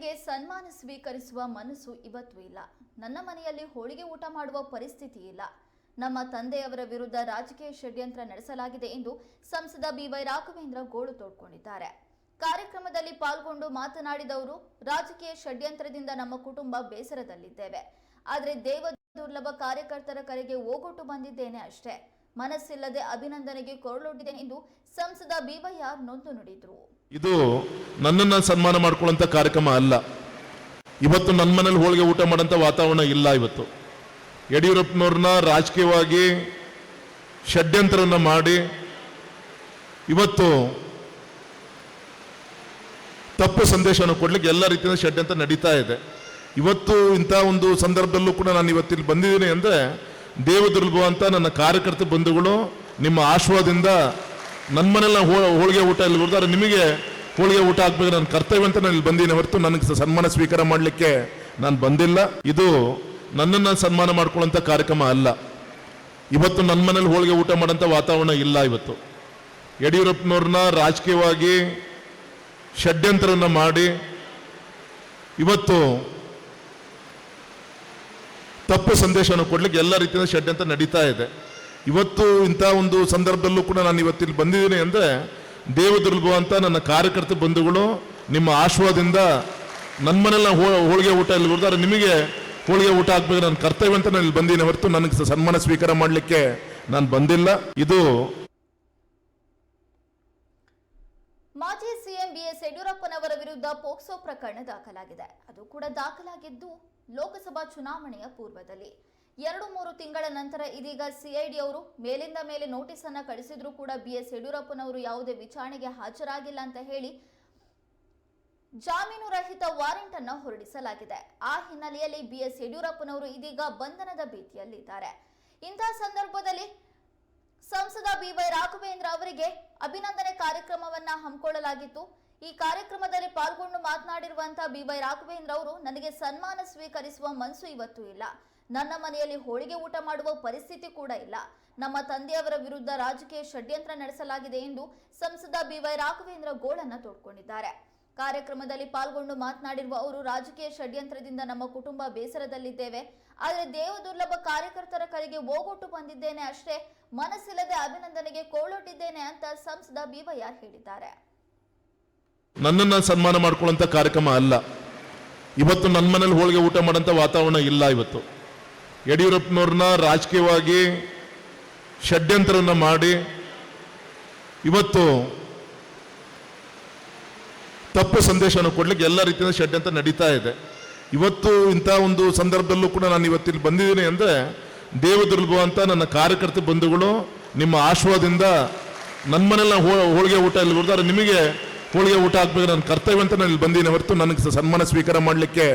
ನನಗೆ ಸನ್ಮಾನ ಸ್ವೀಕರಿಸುವ ಮನಸ್ಸು ಇವತ್ತು ಇಲ್ಲ. ನನ್ನ ಮನೆಯಲ್ಲಿ ಹೋಳಿಗೆ ಊಟ ಮಾಡುವ ಪರಿಸ್ಥಿತಿ ಇಲ್ಲ. ನಮ್ಮ ತಂದೆಯವರ ವಿರುದ್ಧ ರಾಜಕೀಯ ಷಡ್ಯಂತ್ರ ನಡೆಸಲಾಗಿದೆ ಎಂದು ಸಂಸದ ಬಿವೈ ರಾಘವೇಂದ್ರ ಗೋಳು ತೋಡ್ಕೊಂಡಿದ್ದಾರೆ. ಕಾರ್ಯಕ್ರಮದಲ್ಲಿ ಪಾಲ್ಗೊಂಡು ಮಾತನಾಡಿದವರು, ರಾಜಕೀಯ ಷಡ್ಯಂತ್ರದಿಂದ ನಮ್ಮ ಕುಟುಂಬ ಬೇಸರದಲ್ಲಿದ್ದೇವೆ. ಆದರೆ ದೇವ ದುರ್ಲಭ ಕಾರ್ಯಕರ್ತರ ಕರೆಗೆ ಓಗೊಟ್ಟು ಬಂದಿದ್ದೇನೆ ಅಷ್ಟೇ. ಮನಸ್ಸಿಲ್ಲದೆ ಅಭಿನಂದನೆಗೆ ಕೊರಳೊಡ್ಡಿದ್ದೇನೆ ಎಂದು ಸಂಸದ ಬಿವೈಆರ್ ನೊಂದು ನುಡಿದ್ರು. ಇದು ನನ್ನನ್ನು ಸನ್ಮಾನ ಮಾಡ್ಕೊಳ್ಳುವಂಥ ಕಾರ್ಯಕ್ರಮ ಅಲ್ಲ. ಇವತ್ತು ನನ್ನ ಮನೇಲಿ ಹೋಳಿಗೆ ಊಟ ಮಾಡಂತ ವಾತಾವರಣ ಇಲ್ಲ ಇವತ್ತು. ಯಡಿಯೂರಪ್ಪನವ್ರನ್ನ ರಾಜಕೀಯವಾಗಿ ಷಡ್ಯಂತ್ರವನ್ನು ಮಾಡಿ ಇವತ್ತು ತಪ್ಪು ಸಂದೇಶವನ್ನು ಕೊಡ್ಲಿಕ್ಕೆ ಎಲ್ಲ ರೀತಿಯ ಷಡ್ಯಂತ್ರ ನಡೀತಾ ಇದೆ. ಇವತ್ತು ಇಂಥ ಒಂದು ಸಂದರ್ಭದಲ್ಲೂ ಕೂಡ ನಾನು ಇವತ್ತಿಲ್ಲಿ ಬಂದಿದ್ದೀನಿ ಅಂದರೆ ದೇವದುರ್ಗ ಅಂತ ನನ್ನ ಕಾರ್ಯಕರ್ತ ಬಂಧುಗಳು, ನಿಮ್ಮ ಆಶ್ವಾದಿಂದ ನನ್ನ ಮನೇಲಿ ಹೋಳಿಗೆ ಊಟ ಇಲ್ಲಿ ಬರ್ತಾರೆ ನಿಮಗೆ ಹೋಳಿಗೆ ಊಟ ಹಾಕ್ಬೇಕು, ನನ್ನ ಕರ್ತವ್ಯ ಅಂತ ನಾನು ಇಲ್ಲಿ ಬಂದಿದ್ದೀನಿ ಹೊರತು ನನಗೆ ಸನ್ಮಾನ ಸ್ವೀಕಾರ ಮಾಡಲಿಕ್ಕೆ ನಾನು ಬಂದಿಲ್ಲ. ಇದು ನನ್ನನ್ನು ಸನ್ಮಾನ ಮಾಡ್ಕೊಳ್ಳೋಂಥ ಕಾರ್ಯಕ್ರಮ ಅಲ್ಲ. ಇವತ್ತು ನನ್ನ ಮನೇಲಿ ಹೋಳಿಗೆ ಊಟ ಮಾಡೋಂಥ ವಾತಾವರಣ ಇಲ್ಲ ಇವತ್ತು. ಯಡಿಯೂರಪ್ಪನವ್ರನ್ನ ರಾಜಕೀಯವಾಗಿ ಷಡ್ಯಂತ್ರವನ್ನು ಮಾಡಿ, ಇವತ್ತು ತಪ್ಪು ಸಂದೇಶವನ್ನು ಕೊಡ್ಲಿಕ್ಕೆ ಎಲ್ಲ ರೀತಿಯ ಷಡ್ಯಂತ್ರ ನಡೀತಾ ಇದೆ. ಇವತ್ತು ಇಂಥ ಒಂದು ಸಂದರ್ಭದಲ್ಲೂ ಕೂಡ ನಾನು ಇವತ್ತಿಲ್ಲಿ ಬಂದಿದ್ದೀನಿ ಅಂದರೆ ದೇವದುರ್ಗ ಅಂತ ನನ್ನ ಕಾರ್ಯಕರ್ತ ಬಂಧುಗಳು ನಿಮ್ಮ ಆಶ್ವಾದಿಂದ ನನ್ನ ಮನೆಯಲ್ಲ ಹೋಳಿಗೆ ಊಟ ಇಲ್ಲಿ ಬರ್ತಾರೆ ನಿಮಗೆ ಹೋಳಿಗೆ ಊಟ ಹಾಕ್ಬೇಕು ನನ್ನ ಕರ್ತವ್ಯ ಅಂತ ನಾನು ಇಲ್ಲಿ ಬಂದಿದ್ದೀನಿ ಹೊರತು ನನಗೆ ಸನ್ಮಾನ ಸ್ವೀಕಾರ ಮಾಡಲಿಕ್ಕೆ ನಾನು ಬಂದಿಲ್ಲ. ಇದು ಬಿಎಸ್ ಯಡಿಯೂರಪ್ಪನವರ ವಿರುದ್ಧ ಪೋಕ್ಸೋ ಪ್ರಕರಣ ದಾಖಲಾಗಿದೆ. ಅದು ಕೂಡ ದಾಖಲಾಗಿದ್ದು ಲೋಕಸಭಾ ಚುನಾವಣೆಯ ಪೂರ್ವದಲ್ಲಿ. ಎರಡು ಮೂರು ತಿಂಗಳ ನಂತರ ಇದೀಗ ಸಿಐಡಿ ಅವರು ಮೇಲಿಂದ ಮೇಲೆ ನೋಟಿಸ್ ಅನ್ನ ಕಳಿಸಿದ್ರು ಕೂಡ ಬಿಎಸ್ ಯಡಿಯೂರಪ್ಪನವರು ಯಾವುದೇ ವಿಚಾರಣೆಗೆ ಹಾಜರಾಗಿಲ್ಲ ಅಂತ ಹೇಳಿ ಜಾಮೀನು ರಹಿತ ವಾರೆಂಟ್ ಅನ್ನು ಹೊರಡಿಸಲಾಗಿದೆ. ಆ ಹಿನ್ನೆಲೆಯಲ್ಲಿ ಬಿಎಸ್ ಯಡಿಯೂರಪ್ಪನವರು ಇದೀಗ ಬಂಧನದ ಭೀತಿಯಲ್ಲಿದ್ದಾರೆ. ಇಂತಹ ಸಂದರ್ಭದಲ್ಲಿ ಸಂಸದ ಬಿವೈ ರಾಘವೇಂದ್ರ ಅವರಿಗೆ ಅಭಿನಂದನೆ ಕಾರ್ಯಕ್ರಮವನ್ನ ಹಮ್ಮಿಕೊಳ್ಳಲಾಗಿತ್ತು. ಈ ಕಾರ್ಯಕ್ರಮದಲ್ಲಿ ಪಾಲ್ಗೊಂಡು ಮಾತನಾಡಿರುವಂತಹ ಬಿವೈ ರಾಘವೇಂದ್ರ ಅವರು, ನನಗೆ ಸನ್ಮಾನ ಸ್ವೀಕರಿಸುವ ಮನಸ್ಸು ಇವತ್ತು ಇಲ್ಲ. ನನ್ನ ಮನೆಯಲ್ಲಿ ಹೋಳಿಗೆ ಊಟ ಮಾಡುವ ಪರಿಸ್ಥಿತಿ ಕೂಡ ಇಲ್ಲ. ನಮ್ಮ ತಂದೆಯವರ ವಿರುದ್ಧ ರಾಜಕೀಯ ಷಡ್ಯಂತ್ರ ನಡೆಸಲಾಗಿದೆ ಎಂದು ಸಂಸದ ಬಿವೈ ರಾಘವೇಂದ್ರ ಗೋಳನ್ನ ತೋಡ್ಕೊಂಡಿದ್ದಾರೆ. ಕಾರ್ಯಕ್ರಮದಲ್ಲಿ ಪಾಲ್ಗೊಂಡು ಮಾತನಾಡಿರುವ ಅವರು, ರಾಜಕೀಯ ಷಡ್ಯಂತ್ರದಿಂದ ನಮ್ಮ ಕುಟುಂಬ ಬೇಸರದಲ್ಲಿದ್ದೇವೆ. ಆದರೆ ದೇವ ದುರ್ಲಭ ಕಾರ್ಯಕರ್ತರ ಕರೆಗೆ ಓಗೊಟ್ಟು ಬಂದಿದ್ದೇನೆ ಅಷ್ಟೇ. ಮನಸ್ಸಿಲ್ಲದೆ ಅಭಿನಂದನೆಗೆ ಕೋಳೊಟ್ಟಿದ್ದೇನೆ ಅಂತ ಸಂಸದ ಬಿವೈಆರ್ ಹೇಳಿದ್ದಾರೆ. ನನ್ನನ್ನು ಸನ್ಮಾನ ಮಾಡ್ಕೊಳ್ಳೋಂಥ ಕಾರ್ಯಕ್ರಮ ಅಲ್ಲ. ಇವತ್ತು ನನ್ನ ಮನೇಲಿ ಹೋಳಿಗೆ ಊಟ ಮಾಡೋಂಥ ವಾತಾವರಣ ಇಲ್ಲ ಇವತ್ತು. ಯಡಿಯೂರಪ್ಪನವ್ರನ್ನ ರಾಜಕೀಯವಾಗಿ ಷಡ್ಯಂತ್ರವನ್ನು ಮಾಡಿ ಇವತ್ತು ತಪ್ಪು ಸಂದೇಶವನ್ನು ಕೊಡ್ಲಿಕ್ಕೆ ಎಲ್ಲ ರೀತಿಯಿಂದ ಷಡ್ಯಂತ್ರ ನಡೀತಾ ಇದೆ. ಇವತ್ತು ಇಂಥ ಒಂದು ಸಂದರ್ಭದಲ್ಲೂ ಕೂಡ ನಾನು ಇವತ್ತಿಲ್ಲಿ ಬಂದಿದ್ದೀನಿ ಅಂದರೆ ದೇವದುರ್ಗ ಅಂತ ನನ್ನ ಕಾರ್ಯಕರ್ತ ಬಂಧುಗಳು ನಿಮ್ಮ ಆಶ್ವಾದಿಂದ ನನ್ನ ಮನೇಲಿ ಹೋಳಿಗೆ ಊಟ ಇಲ್ಲಿ ಬರ್ತಾರೆ ನಿಮಗೆ ಹೋಳಿಗೆ ಊಟ ಹಾಕ್ಬೇಕು ನನ್ನ ಕರ್ತವ್ಯ ಅಂತ ನಾನು ಇಲ್ಲಿ ಬಂದೀನಿ ಹೊರತು ನನಗೆ ಸನ್ಮಾನ ಸ್ವೀಕಾರ ಮಾಡಲಿಕ್ಕೆ